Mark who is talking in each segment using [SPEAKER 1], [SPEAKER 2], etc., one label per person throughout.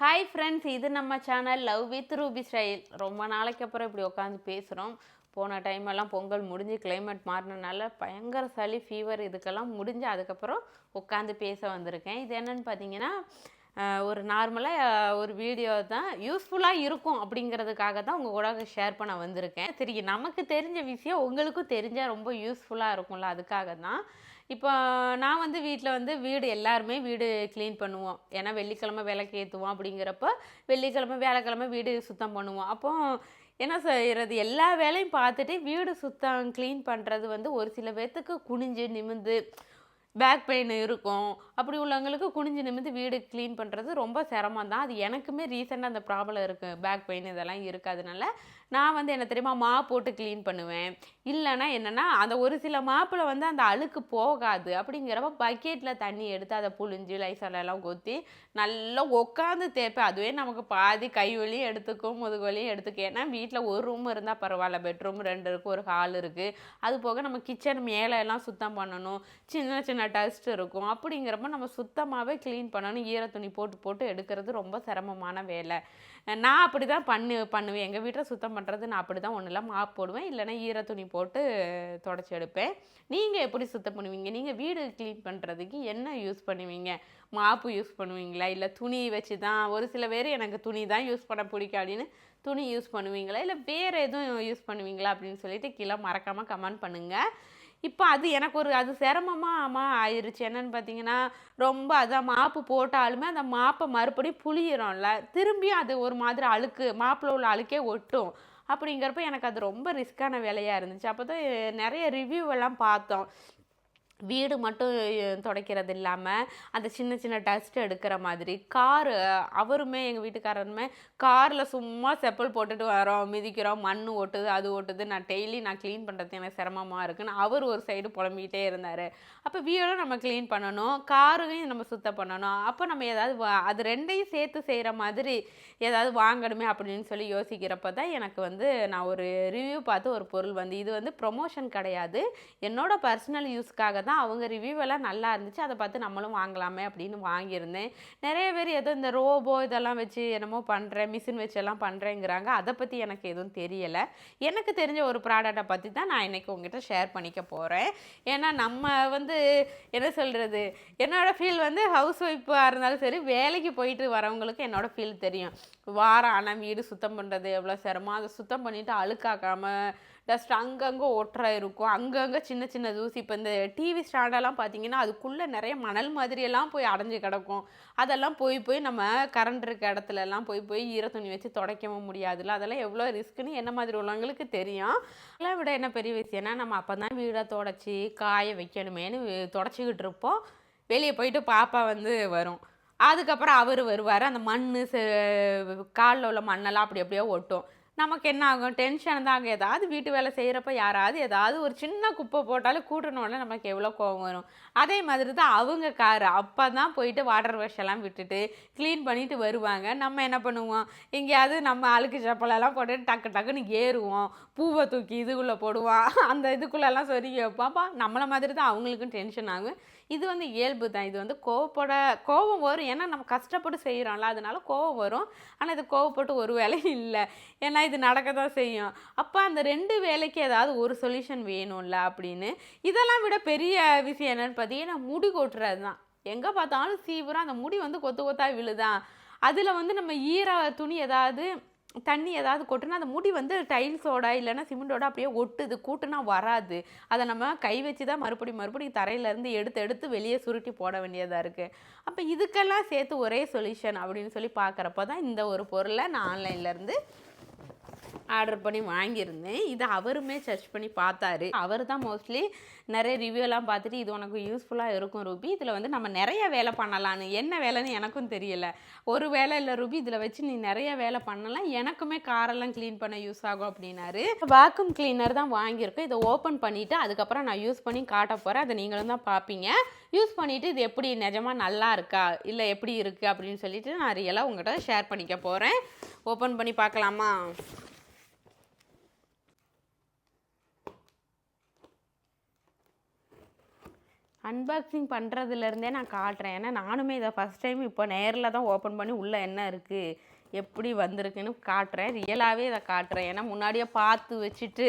[SPEAKER 1] Hi friends இது நம்ம channel love with Ruby style ரொம்ப நாளைக்கு அப்புறம் இப்படி உட்காந்து பேசுகிறோம் போன டைம் எல்லாம் பொங்கல் முடிஞ்சு கிளைமேட் மாறினனால பயங்கர சளி ஃபீவர் இதுக்கெல்லாம் முடிஞ்சு அதுக்கப்புறம் உட்காந்து பேச வந்திருக்கேன். இது என்னன்னு பார்த்தீங்கன்னா ஒரு நார்மலாக ஒரு வீடியோ தான் யூஸ்ஃபுல்லாக இருக்கும் அப்படிங்கிறதுக்காக தான் உங்கள் கூட ஷேர் பண்ண வந்திருக்கேன். சரி நமக்கு தெரிஞ்ச விஷயம் உங்களுக்கும் தெரிஞ்சால் ரொம்ப யூஸ்ஃபுல்லாக இருக்கும்ல அதுக்காக தான். இப்போ நான் வந்து வீட்டில் வந்து வீடு எல்லாருமே வீடு க்ளீன் பண்ணுவோம். ஏன்னா வெள்ளிக்கிழமை விளக்கு ஏற்றுவோம் அப்படிங்கிறப்ப வெள்ளிக்கிழமை வியாழக்கிழமை வீடு சுத்தம் பண்ணுவோம். அப்போ என்ன செய்கிறது எல்லா வேலையும் பார்த்துட்டு வீடு சுத்தம் க்ளீன் பண்ணுறது வந்து ஒரு சில பேர்த்துக்கு குனிஞ்சு நிமிந்து பேக் பெயின் இருக்கும். அப்படி உள்ளவங்களுக்கு குனிஞ்சு நிமிந்து வீடு க்ளீன் பண்ணுறது ரொம்ப சிரமம் தான் அது எனக்குமே ரீசெண்டாக அந்த ப்ராப்ளம் இருக்குது பேக் பெயின் இதெல்லாம் இருக்குது அதனால நான் வந்து என்ன தெரியுமா மா போட்டு க்ளீன் பண்ணுவேன். இல்லைன்னா என்னென்னா அந்த ஒரு சில மாப்பில் வந்து அந்த அழுக்கு போகாது. அப்படிங்கிறப்ப பக்கெட்டில் தண்ணி எடுத்து அதை புழிஞ்சு லைசாலெல்லாம் கொத்தி நல்லா உட்காந்து தேய்ப்பேன். அதுவே நமக்கு பாதி கை வலியும் எடுத்துக்கும் முதுகு வலியும் எடுத்துக்கும். ஏன்னா வீட்டில் ஒரு ரூம் இருந்தால் பரவாயில்ல. பெட்ரூம் ரெண்டு இருக்குது ஒரு ஹால் இருக்குது அது போக நம்ம கிச்சன் மேலே எல்லாம் சுத்தம் பண்ணணும். சின்ன சின்ன டஸ்ட் இருக்கும். அப்படிங்கிறப்ப நம்ம சுத்தமாகவே க்ளீன் பண்ணணும். ஈர துணி போட்டு போட்டு எடுக்கிறது ரொம்ப சிரமமான வேலை. நான் அப்படி தான் பண்ணு பண்ணுவேன். எங்கள் வீட்டில் சுத்தம் பண்ணுறது நான் அப்படி தான் ஒன்றும் இல்லை மாப் போடுவேன். இல்லைன்னா ஈர துணி போட்டு தொடச்சி எடுப்பேன். நீங்கள் எப்படி சுத்தம் பண்ணுவீங்க? நீங்கள் வீடு க்ளீன் பண்ணுறதுக்கு என்ன யூஸ் பண்ணுவீங்க? மாப்பு யூஸ் பண்ணுவீங்களா? இல்லை துணி வச்சு தான் ஒரு சில பேர் எனக்கு துணி தான் யூஸ் பண்ண பிடிக்கும் அப்படின்னு துணி யூஸ் பண்ணுவீங்களா? இல்லை வேறு எதுவும் யூஸ் பண்ணுவீங்களா? அப்படின்னு சொல்லிட்டு கீழே மறக்காமல் கமெண்ட் பண்ணுங்கள் இப்போ அது எனக்கு ஒரு அது சிரமமாக ஆயிருச்சு. என்னென்னு பார்த்தீங்கன்னா ரொம்ப அதான் மாப்பு போட்டாலுமே அந்த மாப்பை மறுபடியும் புளியிறோம்ல திரும்பியும் அது ஒரு மாதிரி அழுக்கு மாப்பில் உள்ள அழுக்கே ஒட்டும். அப்படிங்கிறப்ப எனக்கு அது ரொம்ப ரிஸ்க்கான வேலையாக இருந்துச்சு. அப்போ தான் நிறைய ரிவ்யூ எல்லாம் பார்த்தோம். வீடு மட்டும் துடைக்கிறது இல்லாமல் அந்த சின்ன சின்ன டஸ்ட் எடுக்கிற மாதிரி காரு அவருமே எங்கள் வீட்டுக்காரருமே காரில் சும்மா செப்பல் போட்டுட்டு வரோம் மிதிக்கிறோம் மண் ஓட்டுது அது ஓட்டுது. நான் டெய்லி நான் க்ளீன் பண்ணுறது எனக்கு சிரமமாக இருக்குன்னு அவர் ஒரு சைடு புலம்பிக்கிட்டே இருந்தார். அப்போ வீடும் நம்ம க்ளீன் பண்ணணும் காரையும் நம்ம சுத்தம் பண்ணணும். அப்போ நம்ம ஏதாவது அது ரெண்டையும் சேர்த்து செய்கிற மாதிரி ஏதாவது வாங்கணுமே அப்படின்னு சொல்லி யோசிக்கிறப்ப தான் எனக்கு வந்து நான் ஒரு ரிவ்யூ பார்த்து ஒரு பொருள் வந்து இது வந்து ப்ரொமோஷன் கிடையாது. என்னோடய பர்சனல் யூஸ்க்காக தான் அவங்க ரிவ்யூவெல்லாம் நல்லா இருந்துச்சு. அதை பார்த்து நம்மளும் வாங்கலாமே அப்படின்னு வாங்கியிருந்தேன். நிறைய பேர் ஏதோ இந்த ரோபோ இதெல்லாம் வச்சு என்னமோ பண்ணுறேன் மிஷின் வச்சு எல்லாம் பண்ணுறேங்கிறாங்க அதை பற்றி எனக்கு எதுவும் தெரியலை. எனக்கு தெரிஞ்ச ஒரு ப்ராடக்டை பற்றி தான் நான் இன்றைக்கி உங்ககிட்ட ஷேர் பண்ணிக்க போகிறேன் ஏன்னா நம்ம வந்து என்ன சொல்கிறது என்னோடய ஃபீல் வந்து ஹவுஸ் ஒய்ஃபாக இருந்தாலும் சரி வேலைக்கு போயிட்டு வரவங்களுக்கு என்னோடய ஃபீல் தெரியும். வாரம் ஆனால் வீடு சுத்தம் பண்ணுறது எவ்வளோ சிரமம். அதை சுத்தம் பண்ணிவிட்டு அழுக்காக்காமல் டஸ்ட் அங்கங்கே ஒட்டுறா இருக்கும். அங்கங்கே சின்ன சின்ன தூசி. இப்போ இந்த டிவி ஸ்டாண்டெல்லாம் பார்த்தீங்கன்னா அதுக்குள்ளே நிறைய மணல் மாதிரியெல்லாம் போய் அடைஞ்சு கிடக்கும். அதெல்லாம் போய் போய் நம்ம கரண்ட் இருக்க இடத்துலலாம் போய் போய் ஈர துணி வச்சு துடைக்கவும் முடியாதுல்ல. அதெல்லாம் எவ்வளோ ரிஸ்க்குன்னு என்ன மாதிரி உள்ளவங்களுக்கு தெரியும். அதெல்லாம் விட என்ன பெரிய விஷயம்னா நம்ம அப்போ தான் வீடை தொடச்சி காய வைக்கணுமேனு தொடச்சிக்கிட்டு இருப்போம். வெளியே போயிட்டு பாப்பா வந்து வரும். அதுக்கப்புறம் அவர் வருவார். அந்த மண் காலில் உள்ள மண்ணெல்லாம் அப்படி அப்படியே ஒட்டும். நமக்கு என்ன ஆகும்? டென்ஷன் தான் ஆகும். ஏதாவது வீட்டு வேலை செய்கிறப்ப யாராவது ஏதாவது ஒரு சின்ன குப்பை போட்டாலும் கூட்டணும்ல நமக்கு எவ்வளோ கோவம் வரும். அதே மாதிரி தான் அவங்க கார் அப்போ தான் போயிட்டு வாட்டர் வாஷ் எல்லாம் விட்டுட்டு க்ளீன் பண்ணிட்டு வருவாங்க. நம்ம என்ன பண்ணுவோம்? எங்கேயாவது நம்ம அழுக்கு சப்பலெல்லாம் போட்டுட்டு டக்கு டக்குன்னு ஏறுவோம். பூவை தூக்கி இதுக்குள்ளே போடுவோம். அந்த இதுக்குள்ளெல்லாம் சொருகி வைப்பாப்பா நம்மளை மாதிரி தான் அவங்களுக்கும் டென்ஷன் ஆகும். இது வந்து இயல்பு தான். இது வந்து கோவப்பட கோவம் வரும். ஏன்னா நம்ம கஷ்டப்பட்டு செய்கிறோம்ல அதனால கோவம் வரும். ஆனால் இது கோவப்பட்டு ஒரு வேலையும் இல்லை. ஏன்னா இது நடக்க தான் செய்யும். அப்போ அந்த ரெண்டு வேலைக்கு ஏதாவது ஒரு சொல்யூஷன் வேணும்ல அப்படின்னு இதெல்லாம் விட பெரிய விஷயம் என்னென்னு பார்த்தீங்கன்னா முடி கொட்டுறது தான். எங்கே பார்த்தாலும் சீவிரம் அந்த முடி வந்து கொத்து கொத்தாக விழுதான் அதில் வந்து நம்ம ஈர துணி ஏதாவது தண்ணி ஏதாவது கொட்டுனா அந்த முடி வந்து டைல்ஸோட இல்லைன்னா சிமெண்டோட அப்படியே ஒட்டுது கூட்டுனா வராது. அதை நம்ம கை வச்சு தான் மறுபடியும் மறுபடியும் தரையிலேருந்து எடுத்து எடுத்து வெளியே சுருட்டி போட வேண்டியதாக இருக்குது அப்போ இதுக்கெல்லாம் சேர்த்து ஒரே சொல்யூஷன் அப்படின்னு சொல்லி பார்க்குறப்ப தான் இந்த ஒரு பொருளை நான் ஆன்லைன்லேருந்து ஆர்டர் பண்ணி வாங்கியிருந்தேன். இது அவருமே சர்ச் பண்ணி பார்த்தாரு. அவர் தான் மோஸ்ட்லி நிறைய ரிவ்யூலாம் பார்த்துட்டு இது உனக்கு யூஸ்ஃபுல்லாக இருக்கும் ரூபி. இதில் வந்து நம்ம நிறைய வேலை பண்ணலான்னு என்ன வேலைன்னு எனக்கும் தெரியல. ஒரு வேலை இல்லை ரூபி இதில் வச்சு நீ நிறைய வேலை பண்ணலாம். எனக்குமே காரெல்லாம் க்ளீன் பண்ண யூஸ் ஆகும் அப்படின்னாரு. வாக்யூம் கிளீனர் தான் வாங்கியிருக்கோம் இதை ஓப்பன் பண்ணிவிட்டு அதுக்கப்புறம் நான் யூஸ் பண்ணி காட்ட போகிறேன் அதை நீங்களும் தான் பார்ப்பீங்க. யூஸ் பண்ணிவிட்டு இது எப்படி நிஜமாக நல்லா இருக்கா? இல்லை எப்படி இருக்குது அப்படின்னு சொல்லிட்டு நான் ரியலாக உங்கள்கிட்ட ஷேர் பண்ணிக்க போகிறேன் ஓப்பன் பண்ணி பார்க்கலாமா? அன்பாக்சிங் பண்ணுறதுலேருந்தே நான் காட்டுறேன். ஏன்னா நானுமே இதை ஃபஸ்ட் டைம் இப்போ நேரில் தான் ஓப்பன் பண்ணி உள்ளே என்ன இருக்குது எப்படி வந்திருக்குன்னு காட்டுறேன். ரியலாகவே இதை காட்டுறேன். ஏன்னா முன்னாடியே பார்த்து வச்சுட்டு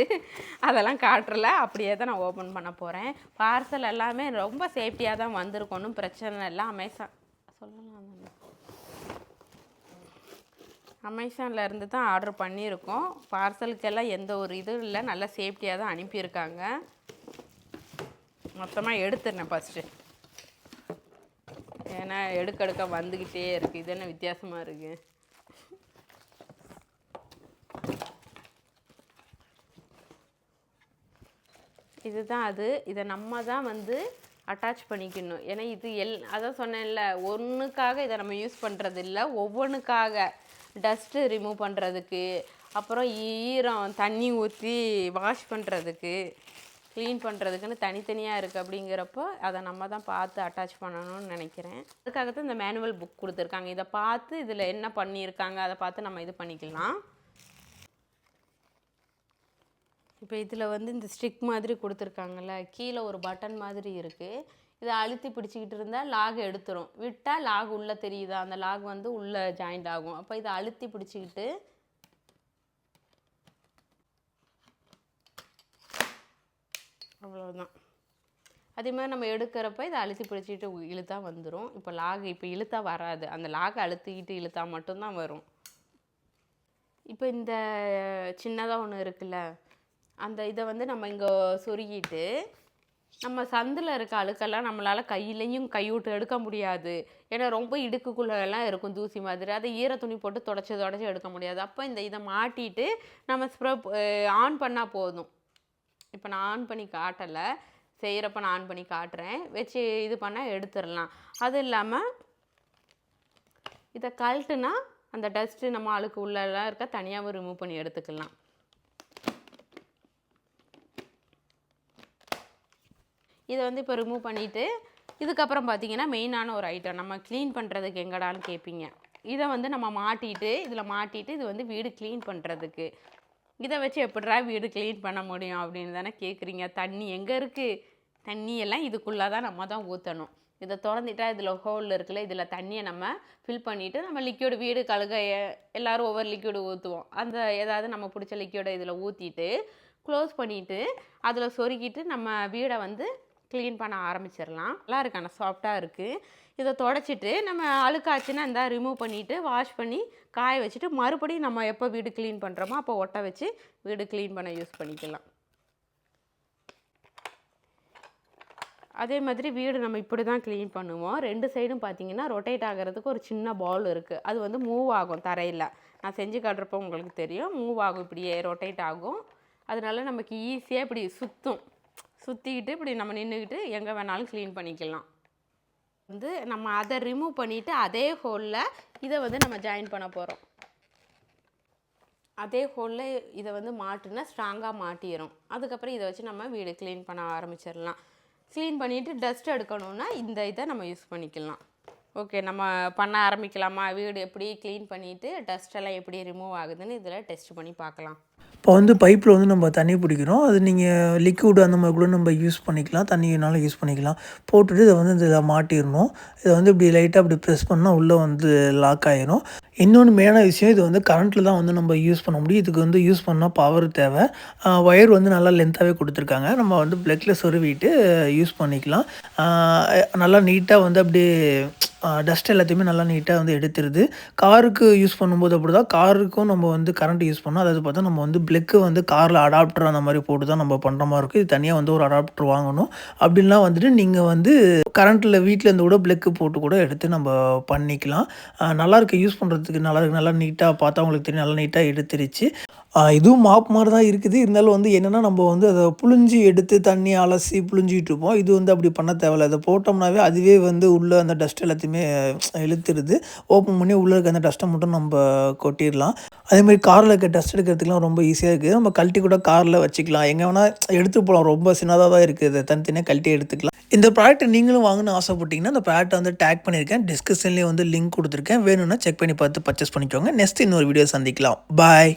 [SPEAKER 1] அதெல்லாம் காட்டுறல. அப்படியே தான் நான் ஓப்பன் பண்ண போகிறேன் பார்சல் எல்லாமே ரொம்ப சேஃப்டியாக தான் வந்திருக்கணும் பிரச்சனை இல்லை. அமேசான் சொல்லலாம் அமேசானில் இருந்து தான் ஆர்டர் பண்ணியிருக்கோம். பார்சலுக்கெல்லாம் எந்த ஒரு இதுவும் இல்லை. நல்லா சேஃப்டியாக தான் அனுப்பியிருக்காங்க. மொத்தமாக எடுத்துடுறேன் ஃபஸ்ட்டு ஏன்னா எடுக்க எடுக்க வந்துக்கிட்டே இருக்குது இது என்ன வித்தியாசமாக இருக்குது இதுதான் அது. இதை நம்ம தான் வந்து அட்டாச் பண்ணிக்கணும். ஏன்னா இது எல் அதான் சொன்னேன்ல ஒன்றுக்காக இதை நம்ம யூஸ் பண்ணுறது இல்லை. ஒவ்வொன்றுக்காக டஸ்ட்டு ரிமூவ் பண்ணுறதுக்கு அப்புறம் ஈரம் தண்ணி ஊற்றி வாஷ் பண்ணுறதுக்கு க்ளீன் பண்ணுறதுக்குன்னு தனித்தனியாக இருக்குது அப்படிங்கிறப்போ அதை நம்ம தான் பார்த்து அட்டாச் பண்ணணும்னு நினைக்கிறேன். அதுக்காக தான் இந்த மேனுவல் புக் கொடுத்துருக்காங்க. இதை பார்த்து இதில் என்ன பண்ணியிருக்காங்க அதை பார்த்து நம்ம இது பண்ணிக்கலாம். இப்போ இதில் வந்து இந்த ஸ்டிக் மாதிரி கொடுத்துருக்காங்கல்ல கீழே ஒரு பட்டன் மாதிரி இருக்குது இதை அழுத்தி பிடிச்சிக்கிட்டு இருந்தால் லாக் எடுத்துரும். விட்டால் லாக் உள்ளே தெரியுதா? அந்த லாக் வந்து உள்ளே ஜாயிண்ட் ஆகும். அப்போ இதை அழுத்தி பிடிச்சிக்கிட்டு அவ்வளோதான் அதே மாதிரி நம்ம எடுக்கிறப்ப இதை அழுத்தி பிடிச்சிட்டு இழுத்தா வந்துடும் இப்போ லாக் இப்போ இழுத்தா வராது. அந்த லாகை அழுத்திக்கிட்டு இழுத்தா மட்டும்தான் வரும். இப்போ இந்த சின்னதாக ஒன்று இருக்குல்ல அந்த இதை வந்து நம்ம இங்கே சொருகிட்டு நம்ம சந்தில் இருக்க அழுக்கெல்லாம் நம்மளால் கையிலையும் கைவிட்டு எடுக்க முடியாது. ஏன்னா ரொம்ப இடுக்குக்குள்ளெல்லாம் இருக்கும் தூசி மாதிரி. அதை ஈர துணி போட்டு தொடச்சி தொடச்சி எடுக்க முடியாது. அப்போ இந்த இதை மாட்டிட்டு நம்ம ஸ்ப்ரே ஆன் பண்ணால் போதும். இப்போ நான் ஆன் பண்ணி காட்டலை. செய்கிறப்ப நான் ஆன் பண்ணி காட்டுறேன். வச்சு இது பண்ணால் எடுத்துடலாம். அது இல்லாமல் இதை கழட்டுனா அந்த டஸ்ட்டு நம்ம ஆளுக்கு உள்ளெல்லாம் இருக்க தனியாகவும் ரிமூவ் பண்ணி எடுத்துக்கலாம். இதை வந்து இப்போ ரிமூவ் பண்ணிவிட்டு இதுக்கப்புறம் பார்த்தீங்கன்னா மெயினான ஒரு ஐட்டம் நம்ம க்ளீன் பண்ணுறதுக்கு எங்கடான்னு கேட்பீங்க. இதை வந்து நம்ம மாட்டிட்டு இதில் மாட்டிட்டு இது வந்து வீடு க்ளீன் பண்ணுறதுக்கு இதை வச்சு எப்படிடா வீடு க்ளீன் பண்ண முடியும் அப்படின்னு தானே கேட்குறீங்க தண்ணி எங்கே இருக்குது தண்ணியெல்லாம் இதுக்குள்ளே தான் நம்ம தான் ஊற்றணும் இதை திறந்துட்டா இதில் ஹோல் இருக்குல்ல இதில் தண்ணியை நம்ம ஃபில் பண்ணிவிட்டு நம்ம லிக்யூடு வீடு கழுக எல்லோரும் எல்லாரும் ஒவ்வொரு லிக்யூடு ஊற்றுவோம் அந்த ஏதாவது நம்ம பிடிச்ச லிக்யூடை இதில் ஊற்றிட்டு க்ளோஸ் பண்ணிவிட்டு அதில் சொருக்கிட்டு நம்ம வீடை வந்து க்ளீன் பண்ண ஆரம்பிச்சிடலாம். நல்லா இருக்கான சாஃப்டாக இருக்குது இதை தொடச்சிட்டு நம்ம அழுக்காச்சுன்னா இந்த ரிமூவ் பண்ணிவிட்டு வாஷ் பண்ணி காய வச்சுட்டு மறுபடியும் நம்ம எப்போ வீடு க்ளீன் பண்ணுறோமோ அப்போ ஒட்ட வச்சு வீடு க்ளீன் பண்ண யூஸ் பண்ணிக்கலாம். அதே மாதிரி வீடு நம்ம இப்படி தான் க்ளீன் பண்ணுவோம். ரெண்டு சைடும் பார்த்தீங்கன்னா ரொட்டேட் ஆகிறதுக்கு ஒரு சின்ன பால் இருக்குது அது வந்து மூவ் ஆகும் தரையில். நான் செஞ்சு காட்டுறப்போ உங்களுக்கு தெரியும். மூவ் ஆகும் இப்படியே ரொட்டேட் ஆகும். அதனால நமக்கு ஈஸியாக இப்படி சுற்றும் சுற்றிக்கிட்டு இப்படி நம்ம நின்றுக்கிட்டு எங்கே வேணாலும் க்ளீன் பண்ணிக்கலாம். வந்து நம்ம அதை ரிமூவ் பண்ணிவிட்டு அதே ஹோலில் இதை வந்து நம்ம ஜாயின் பண்ண போகிறோம் அதே ஹோலில் இதை வந்து மாட்டுனா ஸ்ட்ராங்காக மாட்டிடும் அதுக்கப்புறம் இதை வச்சு நம்ம வீடு க்ளீன் பண்ண ஆரம்பிச்சிடலாம். க்ளீன் பண்ணிவிட்டு டஸ்ட் எடுக்கணும்னா இந்த இதை நம்ம யூஸ் பண்ணிக்கலாம். ஓகே நம்ம பண்ண ஆரம்பிக்கலாமா? வீடு எப்படி க்ளீன் பண்ணிவிட்டு டஸ்ட் எல்லாம் எப்படி ரிமூவ் ஆகுதுன்னு இதில் டெஸ்ட் பண்ணி பார்க்கலாம்.
[SPEAKER 2] இப்போ வந்து பைப்பில் வந்து நம்ம தண்ணி பிடிக்கிறோம். அது நீங்கள் லிக்விட் அந்த மாதிரி கூட நம்ம யூஸ் பண்ணிக்கலாம். தண்ணினாலும் யூஸ் பண்ணிக்கலாம். போட்டுட்டு இதை வந்து இதில் மாட்டிடணும். இதை வந்து இப்படி லைட்டாக அப்படி ப்ரெஸ் பண்ணால் உள்ளே வந்து லாக் ஆகிரும் இன்னொன்று மேலான விஷயம் இது வந்து கரண்ட்டில் தான் வந்து நம்ம யூஸ் பண்ண முடியும். இதுக்கு வந்து யூஸ் பண்ணால் பவர் தேவை. ஒயர் வந்து நல்லா லென்த்தாகவே கொடுத்துருக்காங்க. நம்ம வந்து பிளக்கில் சொருவிட்டு யூஸ் பண்ணிக்கலாம். நல்லா நீட்டாக வந்து அப்படியே டஸ்ட் எல்லாத்தையுமே நல்லா நீட்டாக வந்து எடுத்துருது. காருக்கு யூஸ் பண்ணும்போது அப்படி தான் காருக்கும் நம்ம வந்து கரண்ட் யூஸ் பண்ணோம் அதாவது பார்த்தா நம்ம வந்து பிளக்கு வந்து காரில் அடாப்டர் அந்த மாதிரி போட்டு தான் நம்ம பண்ணுற மாதிரி இருக்குது இது தனியாக வந்து ஒரு அடாப்டர் வாங்கணும். அப்படின்லாம் வந்துட்டு நீங்கள் வந்து கரண்ட்டில் வீட்டில் இருந்து கூட பிளக்கு போட்டு கூட எடுத்து நம்ம பண்ணிக்கலாம். நல்லாயிருக்கு நல்லா யூஸ் பண்ணுறதுக்கு நல்லா நல்லா நீட்டாக பார்த்தா உங்களுக்கு தெரியும். நல்லா நீட்டாக எடுத்துருச்சு. இதுவும் மாப் மாதிரி தான் இருக்குது. இருந்தாலும் வந்து என்னென்னா நம்ம வந்து அதை புழிஞ்சி எடுத்து தண்ணி அலசி புழிஞ்சிக்கிட்டு இருப்போம். இது வந்து அப்படி பண்ண தேவையில்ல. அதை போட்டோம்னாவே அதுவே வந்து உள்ளே அந்த டஸ்ட் எல்லாத்தையுமே இழுத்துருது. ஓப்பன் பண்ணி உள்ளே இருக்க அந்த டஸ்ட்டை மட்டும் நம்ம கொட்டிடலாம். அதேமாதிரி காரில் இருக்க டஸ்ட் எடுக்கிறதுக்குலாம் ரொம்ப ஈஸியாக இருக்குது. நம்ம கழட்டி கூட காரில் வச்சுக்கலாம். எங்கே வேணால் எடுத்து போகலாம் ரொம்ப சின்னதாக தான் இருக்குது தனித்தனியாக கழட்டி எடுத்துக்கலாம். இந்த ப்ராடக்ட்டை நீங்களும் வாங்கணும்னு ஆசைப்பட்டீங்கன்னா அந்த ப்ராடக்ட்டை வந்து டேக் பண்ணியிருக்கேன். டிஸ்கிரிப்ஷன்லேயே வந்து லிங்க் கொடுத்துருக்கேன். வேணும்னா செக் பண்ணி பார்த்து பர்ச்சேஸ் பண்ணிக்கோங்க. நெக்ஸ்ட் இன்னொரு வீடியோ சந்திக்கலாம். பாய்